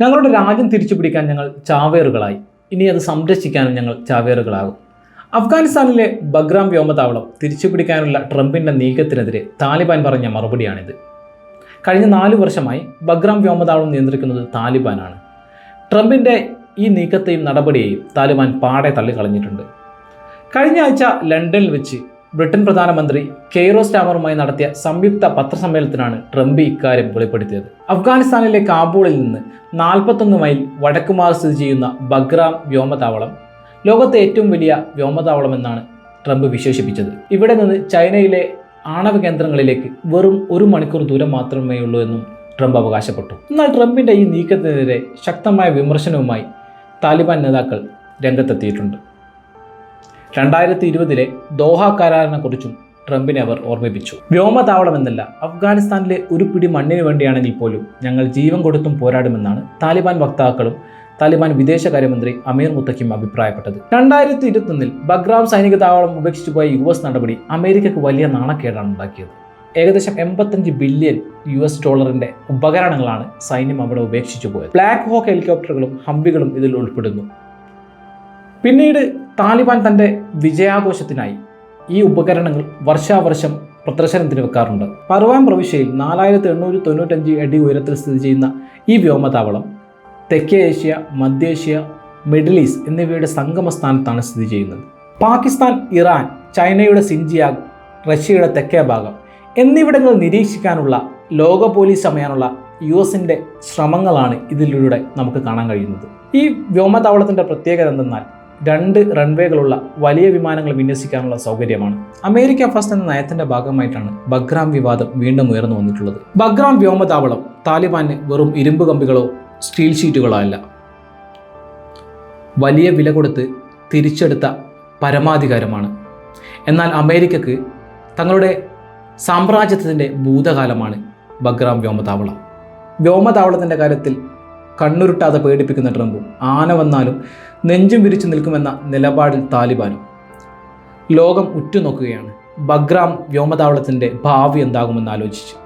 ഞങ്ങളുടെ രാജ്യം തിരിച്ചു പിടിക്കാൻ ഞങ്ങൾ ചാവേറുകളായി. ഇനി അത് സംരക്ഷിക്കാനും ഞങ്ങൾ ചാവേറുകളാകും. അഫ്ഗാനിസ്ഥാനിലെ ബഗ്രാം വ്യോമതാവളം തിരിച്ചു പിടിക്കാനുള്ള ട്രംപിന്റെ നീക്കത്തിനെതിരെ താലിബാൻ പറഞ്ഞ മറുപടിയാണിത്. കഴിഞ്ഞ നാല് വർഷമായി ബഗ്രാം വ്യോമതാവളം നിയന്ത്രിക്കുന്നത് താലിബാനാണ്. ട്രംപിന്റെ ഈ നീക്കത്തെയും നടപടിയെയും താലിബാൻ പാടെ തള്ളിക്കളഞ്ഞിട്ടുണ്ട്. കഴിഞ്ഞ ആഴ്ച ലണ്ടനിൽ വെച്ച് ബ്രിട്ടൻ പ്രധാനമന്ത്രി കെയ്റോ സ്റ്റാമറുമായി നടത്തിയ സംയുക്ത പത്രസമ്മേളനത്തിനാണ് ട്രംപ് ഇക്കാര്യം വെളിപ്പെടുത്തിയത്. അഫ്ഗാനിസ്ഥാനിലെ കാബൂളിൽ നിന്ന് നാൽപ്പത്തൊന്ന് മൈൽ വടക്കുമാറി സ്ഥിതി ചെയ്യുന്ന ബഗ്രാം വ്യോമതാവളം ലോകത്തെ ഏറ്റവും വലിയ വ്യോമതാവളമെന്നാണ് ട്രംപ് വിശേഷിപ്പിച്ചത്. ഇവിടെ നിന്ന് ചൈനയിലെ ആണവ കേന്ദ്രങ്ങളിലേക്ക് വെറും ഒരു മണിക്കൂർ ദൂരം മാത്രമേ ഉള്ളൂ എന്നും ട്രംപ് അവകാശപ്പെട്ടു. എന്നാൽ ട്രംപിന്റെ ഈ നീക്കത്തിനെതിരെ ശക്തമായ വിമർശനവുമായി താലിബാൻ നേതാക്കൾ രംഗത്തെത്തിയിട്ടുണ്ട്. രണ്ടായിരത്തി ഇരുപതിലെ ദോഹ കരാറിനെ കുറിച്ചും ട്രംപിനെ അവർ ഓർമ്മിപ്പിച്ചു. വ്യോമതാവളമെന്നല്ല അഫ്ഗാനിസ്ഥാനിലെ ഒരു പിടി മണ്ണിന് വേണ്ടിയാണെങ്കിൽ പോലും ഞങ്ങൾ ജീവൻ കൊടുത്തും പോരാടുമെന്നാണ് താലിബാൻ വക്താക്കളും താലിബാൻ വിദേശകാര്യമന്ത്രി അമീർ മുത്തക്കിം അഭിപ്രായപ്പെട്ടത്. രണ്ടായിരത്തി ഇരുപത്തൊന്നിൽ ബഗ്രാം സൈനിക താവളം ഉപേക്ഷിച്ചു പോയ യു എസ് നടപടി അമേരിക്കയ്ക്ക് വലിയ നാണക്കേടാണ് ഉണ്ടാക്കിയത്. ഏകദേശം എൺപത്തഞ്ച് ബില്യൺ യു എസ് ഡോളറിന്റെ ഉപകരണങ്ങളാണ് സൈന്യം അവിടെ ഉപേക്ഷിച്ചു പോയത്. ബ്ലാക്ക് ഹോക്ക് ഹെലികോപ്റ്ററുകളും ഹംബികളും ഇതിൽ ഉൾപ്പെടുന്നു. പിന്നീട് താലിബാൻ തന്റെ വിജയാഘോഷത്തിനായി ഈ ഉപകരണങ്ങൾ വർഷാവർഷം പ്രദർശനത്തിന് വെക്കാറുണ്ട്. പർവാൻ പ്രവിശ്യയിൽ നാലായിരത്തി എണ്ണൂറ്റി തൊണ്ണൂറ്റഞ്ച് അടി ഉയരത്തിൽ സ്ഥിതി ചെയ്യുന്ന ഈ വ്യോമതാവളം തെക്കേ ഏഷ്യ മധ്യേഷ്യ മിഡിൽ ഈസ്റ്റ് എന്നിവയുടെ സംഗമ സ്ഥാനത്താണ് സ്ഥിതി ചെയ്യുന്നത്. പാകിസ്ഥാൻ ഇറാൻ ചൈനയുടെ സിൻജിയാഗ് റഷ്യയുടെ തെക്കേ ഭാഗം എന്നിവിടങ്ങൾ നിരീക്ഷിക്കാനുള്ള ലോക പോലീസ് സമയാനുള്ള യു എസിന്റെ ശ്രമങ്ങളാണ് ഇതിലൂടെ നമുക്ക് കാണാൻ കഴിയുന്നത്. ഈ വ്യോമതാവളത്തിന്റെ പ്രത്യേകത എന്തെന്നാൽ രണ്ട് റൺവേകളുള്ള വലിയ വിമാനങ്ങൾ വിന്യസിക്കാനുള്ള സൗകര്യമാണ്. അമേരിക്ക ഫസ്റ്റ് എന്ന നയത്തിന്റെ ഭാഗമായിട്ടാണ് ബഗ്രാം വിവാദം വീണ്ടും ഉയർന്നു വന്നിട്ടുള്ളത്. ബഗ്രാം വ്യോമതാവളം താലിബാന് വെറും ഇരുമ്പ് കമ്പികളോ സ്റ്റീൽ ഷീറ്റുകളോ അല്ല. വലിയ വില കൊടുത്ത് തിരിച്ചെടുത്ത പരമാധികാരമാണ്. എന്നാൽ അമേരിക്കക്ക് തങ്ങളുടെ സാമ്രാജ്യത്തിന്റെ ഭൂതകാലമാണ് ബഗ്രാം വ്യോമതാവളം. വ്യോമതാവളത്തിന്റെ കാര്യത്തിൽ കണ്ണുരുട്ടാതെ പേടിപ്പിക്കുന്ന ട്രംപും. ആന വന്നാലും നെഞ്ചും വിരിച്ചു നിൽക്കുമെന്ന നിലപാടിൽ താലിബാനും. ലോകം ഉറ്റുനോക്കുകയാണ്. ബഗ്രാം വ്യോമതാവളത്തിന്റെ ഭാവി എന്താകുമെന്ന് ആലോചിച്ച്.